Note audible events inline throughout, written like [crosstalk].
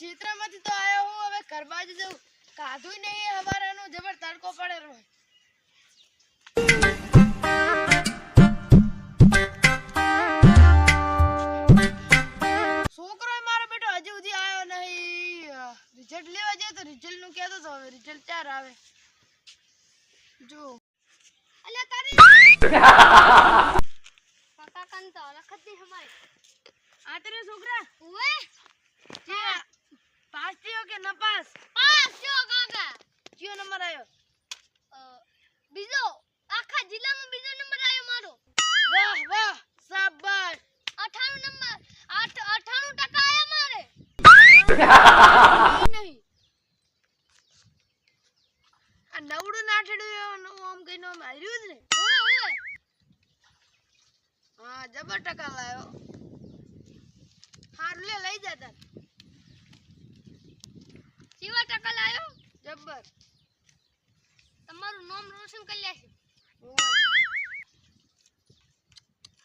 ક્ષેત્રમાંથી તો આયો હું હવે કરવા જ જઉં. કાધું નહીં હવારાનો જબર તડકો પડે રહ્યો છોકરો મારો બેટો હજી સુધી આવ્યો નહીં. રિઝલ્ટ લેવા જાય તો રિઝલ્ટનું કહેતો તો હવે રિઝલ્ટ ચાર આવે. જો. અલ્યા તારી કાકા કાન તો લખતી હમાય આ છોકરા. ઓએ જે પાસ થયો કે ન પાસ પાસ થયો કાકા. કયો નંબર આવ્યો બીજો. આખા જિલ્લામાં બીજો નંબર આવ્યો મારો. વાહ વાહ શાબાશ 98 નંબર. આઠ 98 ટકા આયા મારે. [laughs] નહીં. આ નવડું નાઠડું આમ કઈ નો હાર્યું જ ને. હા જબર ટકા લાયો. હારું લે લઈ જતા કેવા ટકા લાયો જબર તમારું નામ રોશન કરી લેશે ઓય,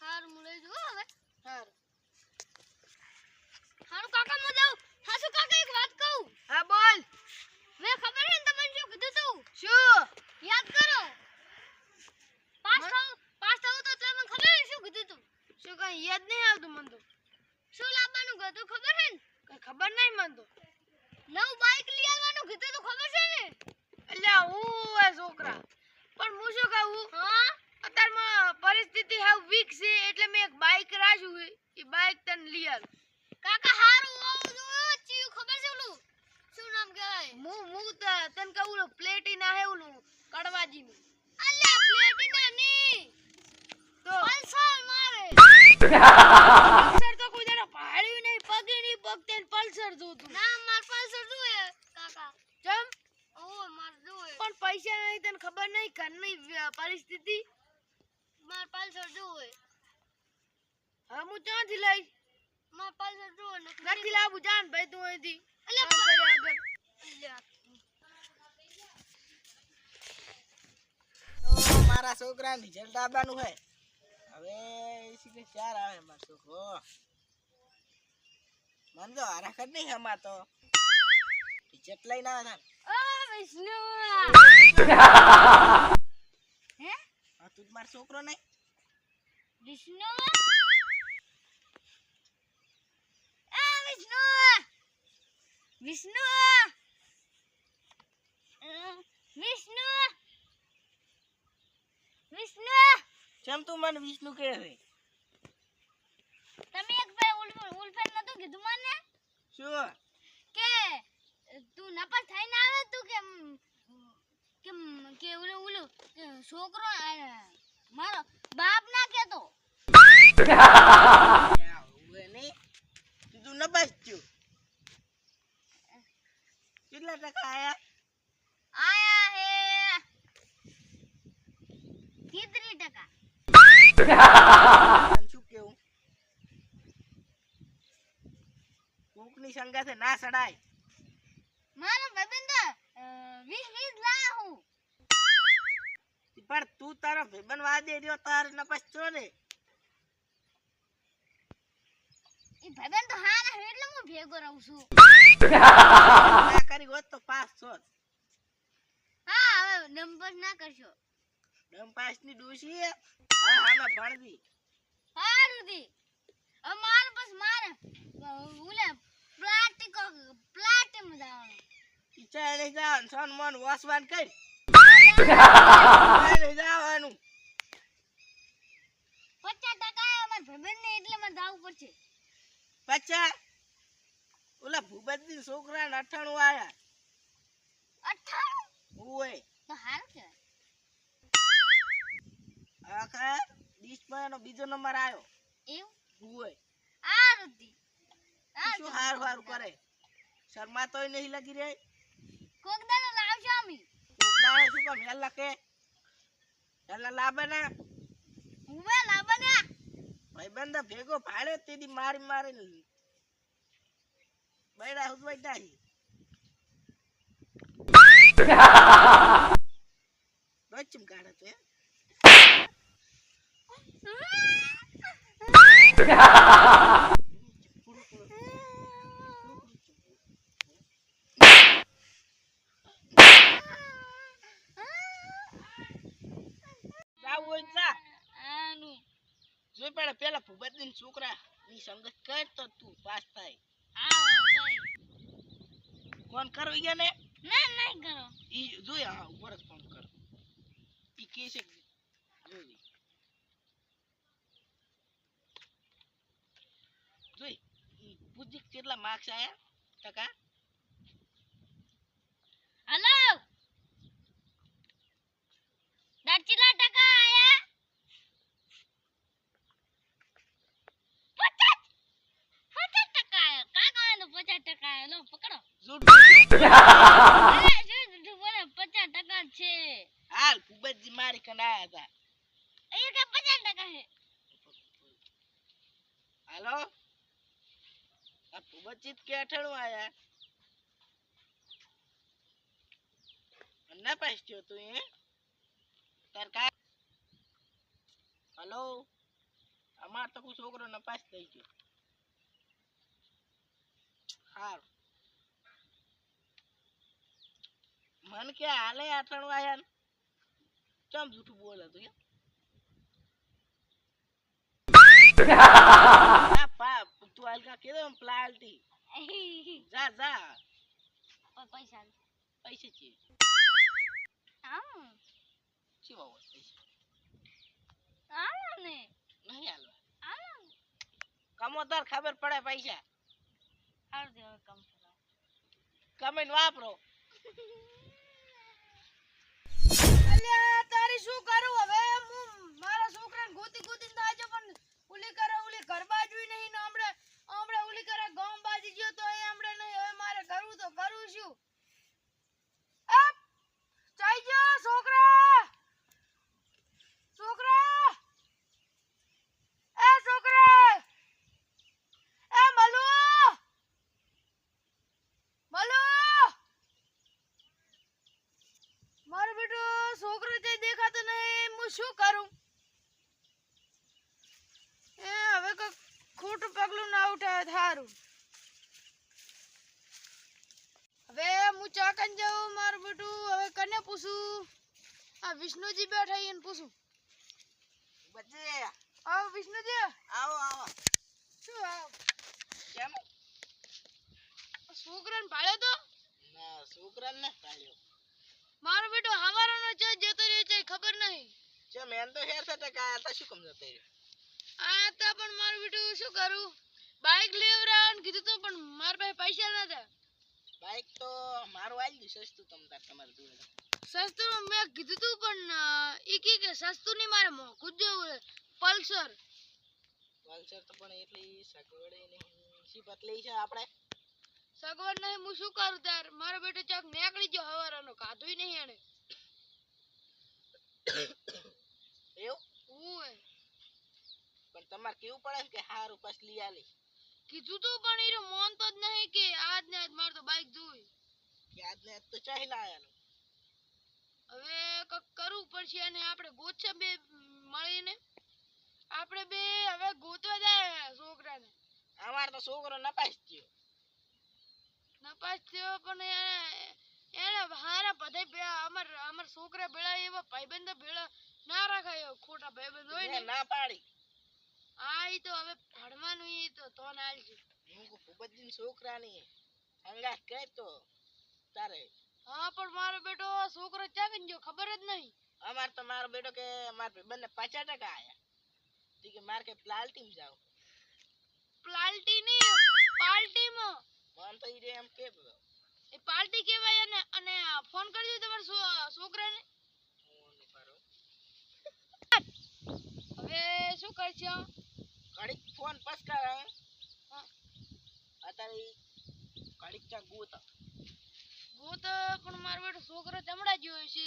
હારું હું લઈ જઉં હવે હારું હારું કાકા હું જાઉં હાસુ કાકા એક વાત કહું હા બોલ મેં ખબર હે ને તમને શું કીધું તું શું યાદ કરો પાસ મને- થાવ પાસ થાવ તો તમને ખબર હે શું કીધું તું શું કઈ યાદ નહીં આવતું મન તો શું લાવવાનું કીધું ખબર હે ને કઈ ખબર નહીં મન તો નવું બાઇક લઈ કીધું તું ખબર છે ને? એટલે હું એ છોકરા. પણ હું શું કહું? હા? અત્યારમાં પરિસ્થિતિ હાવ વીક છે એટલે મેં એક બાઇક રાખ્યું એ બાઇક તને લઈ આવ. કાકા હારું આવું જો ચીયું ખબર છે ઓલું? શું નામ કહેવાય? હું હું તને કહું પ્લેટિના હે ઓલું કડવાજીનું. અલ્યા પ્લેટિના ની તો? પલ્સર મારે [laughs] પલ્સર તો કોઈ દાડો ભાડ્યું નહીં પગે નહીં પગતે ને પલ્સર જોતું ના માર પલ્સર જોએ કાકા ચમ ઓ માર જોએ પણ પૈસા નહીં તને ખબર નહીં ઘરની પરિસ્થિતિ પરિસ્થિતિ? પાસે પલ્સર હોય હવે હું ક્યાંથી લઈશ? માર પાસે જોએ હોય નથી લાવું જાન ભાઈ તું અહીંથી મારા છોકરા રિઝલ્ટ આવવાનું હે. હવે કે ચાર આવે મારો છોકરો. મને તો હરાખત નહીં હમા તો રિઝલ્ટ લઈને આવે વિષ્ણુ હે આ તું માર છોકરો નહીં વિષ્ણુ આ વિષ્ણુ વિષ્ણુ વિષ્ણુ વિષ્ણુ કેમ તું મને વિષ્ણુ કહે છે તમે એક ભાઈ ઉલ્ફન ઉલ્ફેન કીધું મને શું તું નપાસ થઈને આવે તું કે કે કે ઓલું ઓલું છોકરો મારો બાપ ના કેતો. તું નપાસ થયો કેટલા ટકા આયા? આયા હે. કિતરી ટકા. શું કેવું? કોકની સંગાથે ના સડાય. પણ તું તારો ભાઈબંધ વાદે રહ્યો તાર નપસ છો ને? એ ભાઈબંધ તો હારા હે એટલે હું ભેગો રહું છું. ના કરી હોત તો પાસ છો હા હવે નંબર ના કરશો. ડમ પાસની ડૂસી હે હા હા ભણવી. હારું દી. હવે મારે બસ મારે ઉલે પ્લાસ્ટિક પ્લાસ્ટિકમાં જવાનું. ઈચ્છા નહીં જવાનું સોન મોન વાસવાન કઈ ઓલા ભૂપતની છોકરા ને અઠાણું આયા. અઠાણું? ઓય તો હારું આખા બીજો નંબર આવ્યો એવું? ઓય દી શું હાર હાર કરે? શર્મા તોય નહીં લગી રે કોક દાડો લાવજો અમે દાડે શું કામ હેલ લખે હેલા લાભે ને. ઉભે લાવને ભાઈબંધ ભેગો ભાડે તેથી મારી મારી બૈડા હુજવાઈ કાઢે છે હોય તો જા આનું જોઈ પડે પેલા ભૂપતની છોકરા ની સંગત કર તો તું પાસ થાય. ફોન કરો ને? ના ના કરો. ઈ જોઈ હા ઉપર ફોન કરો. ઈ કે છે જોઈ. જોઈ પૂછી કેટલા માર્ક્સ આયા ટકા હલો દર્ચિલા ટકા આયા પચાસ પચાસ ટકા આયા કાકા તો પચાસ ટકા આયા લો પકડો જૂઠું અરે શું જુઠું બોલે ટકા છે હાલ ભૂપતજી મારી કન આયા હતા અહીંયા પચાસ ટકા હાલો આ આયા ના થયો તું એ તાર કા હલો અમાર છોકરો નપાસ થઈ ગયો હાર મન કે હાલે આઠાણું આયા ને? ચમ જૂઠું બોલે તું એમ? [laughs] આ પા તું હાલ કા કીધું એમ પ્લાલટી? જા જા. પ- પૈસા લે. પૈસે છે. આમ ચેવા હોય પૈસા? આમ ને નહીં હાલવા. આમ કમોતર ખબર પડે પૈસા. હાલ દે હવે કામ. કરો કમેન્ટ વાપરો. અલ્યા તારી શું કરું? હવે હું મારા છોકરાને ગોતી ગોતી તાજો પણ ઉલી કરે ઉલી ઘર બાજુ નહીં ને હમણે હમણે ઉલી કરે ગામ બાજી ગયો તો એ હમણે નહીં હવે મારે કરવું તો કરું શું અપ ચાઈ ગયો છોકરા છોકરા એ છોકરા એ મલુ મલુ મારું બેટું છોકરો તે દેખાતો નહીં હું શું કરું એ હવે કોઈ ખોટું પગલું ના હવે હું ચાકન જાઉં મારું બેટું. હવે કને પૂછું? આ વિષ્ણુજી બેઠા એને પૂછું. આવો વિષ્ણુજી. આવો આવો. શું આવો? કેમ? છોકરાને પાડ્યો તો? ના છોકરાને ને પાડ્યો મારો બેટો હવારાનો છે જતો રહ્યો છે ખબર નહીં. ચમ એમ તો હેર છે ટકા આ તો શું કમ જતો રહ્યો? આ તા પણ મારું બેટું શું કરું? બાઇક લેવરાવાનું કીધું તું પણ મારા પાસે પૈસા નતા બાઈક તો મારું આવી ગયું સસ્તું તમ તાર તમારે જોડે. સસ્તું મેં કીધું તું પણ એ ઈ કે કે સસ્તું નહીં મારે મોંઘું જ જોવું પલ્સર પલ્સર તો પણ એટલી સગવડે નહીં. શી પતલી છે આપણે? સગવડ નહીં હું શું કરું તાર? મારો બેટો ચાક નીકળી ગયો હવારાનો કાધુય નહીં એને [coughs] એવું? હું પણ તમારે કેવું પડે કે હારું પાછ લઈ આલી. કીધું તું પણ ઈરો માનતો જ નહીં કે આજ ને આજ મારે તો બાઇક જોઈ કે આજ ને આજ તો ચાહી લાયાનું હવે કક કરવું પડશે અને આપણે ગોતશે બે મળીને. આપણે બે હવે ગોતવા જાય છોકરાને. અમાર તો છોકરો નપાસ થયો. નપાસ થયો પણ એને એને હારા બધા ભેળા અમાર અમાર છોકરા ભેળા એવા ભાઈબંધ ભેળા ના રાખાય ખોટા ભાઈબંધ હોય ને. ના પાડી. આ ઈ તો હવે ભણવાનું ઈ તો તો ના હું કો ભૂપતજી છોકરાની અંગા કે તો તારે. હા પણ મારો બેટો છોકરો ચાવી ગયો ખબર જ નહીં. અમાર તો મારો બેટો કે માર બંને પાછા ટકા આયા. તી કે માર કે પ્લાલ્ટીમ જાવ. પ્લાલ્ટી નહીં પાર્ટીમાં મન તો ઈ એમ કે એ પાર્ટી કહેવાય અને અને ફોન કરજો તમારા છોકરાને. હવે શું કરશો? ઘડીક ફોન કર. અત્યારે ઘડીક ચા ગોત ગોત પણ મારો બેટો છોકરો ચમડા ગયો છે.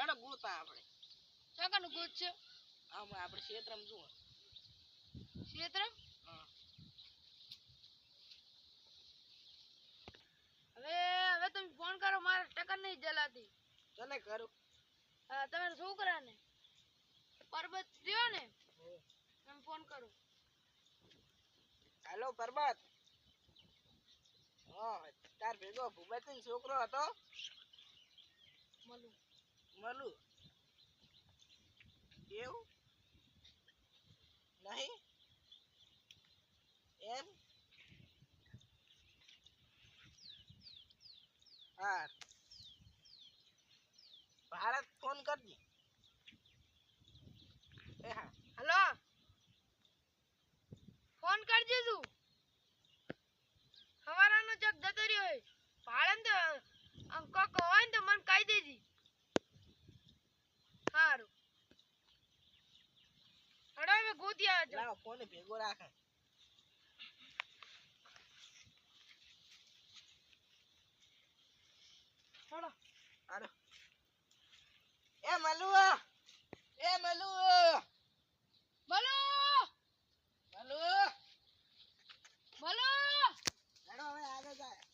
એનો ગોતા આપણે. ચાકાનું ગોત છે? આમ આપણે ક્ષેત્રમ જુઓ ક્ષેત્ર હવે હવે તમે ફોન કરો મારે ટકર નહીં જલાતી. ચલે કરું હા તમારા છોકરાને. પર્વત રહ્યો ને? ફોન કરું. હેલો પરબત. હા તાર ભેગો ભૂપતજી છોકરો હતો? મલુ. મલુ. એવું? નહીં? એમ? હા. ભારત ફોન કરજે. એ હા હલો ફોન કરજે તું હવારાનો જગ જતો રહ્યો હોય ભાડે તો આમ કોક હોય ને તો મને કહી દેજે સારું હડો હવે ગોતી આવે છે લાવો ફોન ભેગો રાખે હડો હાલો એ મલુ એ મલુ બોલો મલુ બોલો હેડો હવે આગળ જાય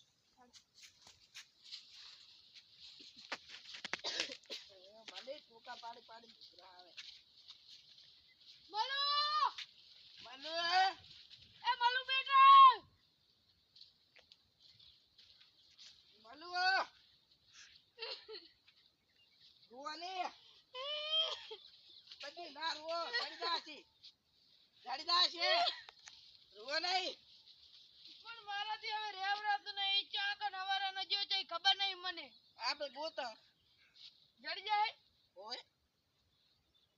એ મને ટૂંકા પાડી પાડી દીકરા આવે બોલો મલુ એ મલુ બેટા! મલુ! બધી ના રૂવો રૂવો નહીં. પણ મારાથી હવે રેવરાતું નહીં ચાક ને હવારાનો જો છે ખબર નહીં મને. આપણે ગોતા જડી જાય? ઓય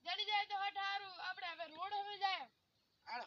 જડી જાય તો હટ હારું. આપણે હવે રોડ હવે જાય. હાલો.